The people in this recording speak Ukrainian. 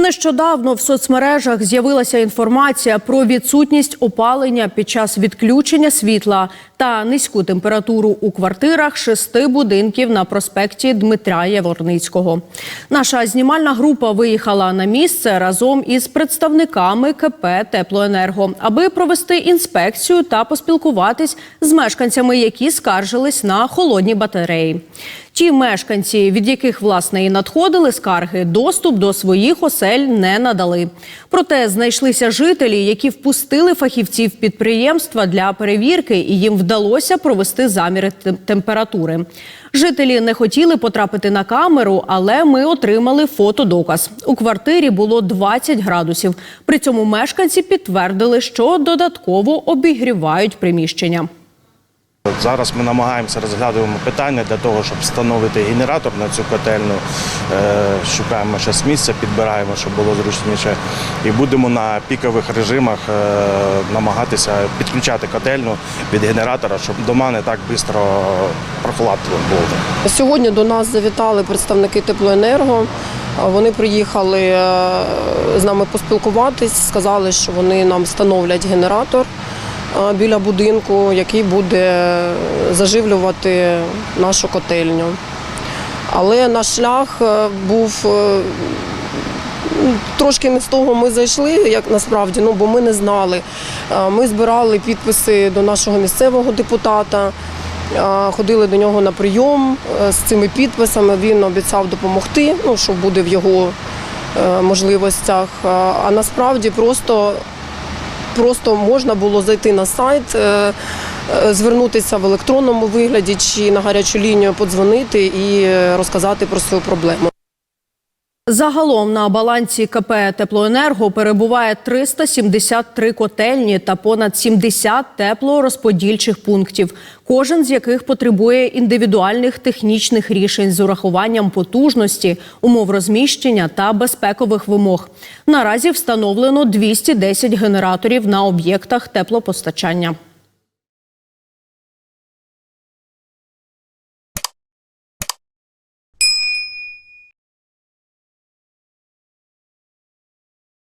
Нещодавно в соцмережах з'явилася інформація про відсутність опалення під час відключення світла та низьку температуру у квартирах шести будинків на проспекті Дмитря Яворницького. Наша знімальна група виїхала на місце разом із представниками КП Теплоенерго, аби провести інспекцію та поспілкуватись з мешканцями, які скаржились на холодні батареї. Ті мешканці, від яких власне і надходили скарги, доступ до своїх осель не надали. Проте знайшлися жителі, які впустили фахівців підприємства для перевірки, і їм вдалося провести заміри температури. Жителі не хотіли потрапити на камеру, але ми отримали фотодоказ. У квартирі було 20 градусів. При цьому мешканці підтвердили, що додатково обігрівають приміщення. Зараз ми намагаємося розглядуємо питання для того, щоб встановити генератор на цю котельну. Е, Шукаємо щось місце, підбираємо, щоб було зручніше. І будемо на пікових режимах е, намагатися підключати котельну від генератора, щоб дома не так швидко прохладно було. Сьогодні до нас завітали представники теплоенерго. Вони приїхали е, з нами поспілкуватись, сказали, що вони нам встановлять генератор біля будинку, який буде заживлювати нашу котельню. Але наш шлях е, був е, ну, трошки не з того ми зайшли, як насправді, ну бо ми не знали. Е, Ми збирали підписи до нашого місцевого депутата. Е, Ходили до нього на прийом е, з цими підписами. Він обіцяв допомогти, ну що буде в його е, можливостях. Е, А насправді просто, просто можна було зайти на сайт, е, е, звернутися в електронному вигляді чи на гарячу лінію подзвонити і е, розказати про свою проблему. Загалом на балансі КП Теплоенерго перебуває 373 котельні та понад 70 теплорозподільчих пунктів, кожен з яких потребує індивідуальних технічних рішень з урахуванням потужності, умов розміщення та безпекових вимог. Наразі встановлено 210 генераторів на об'єктах теплопостачання.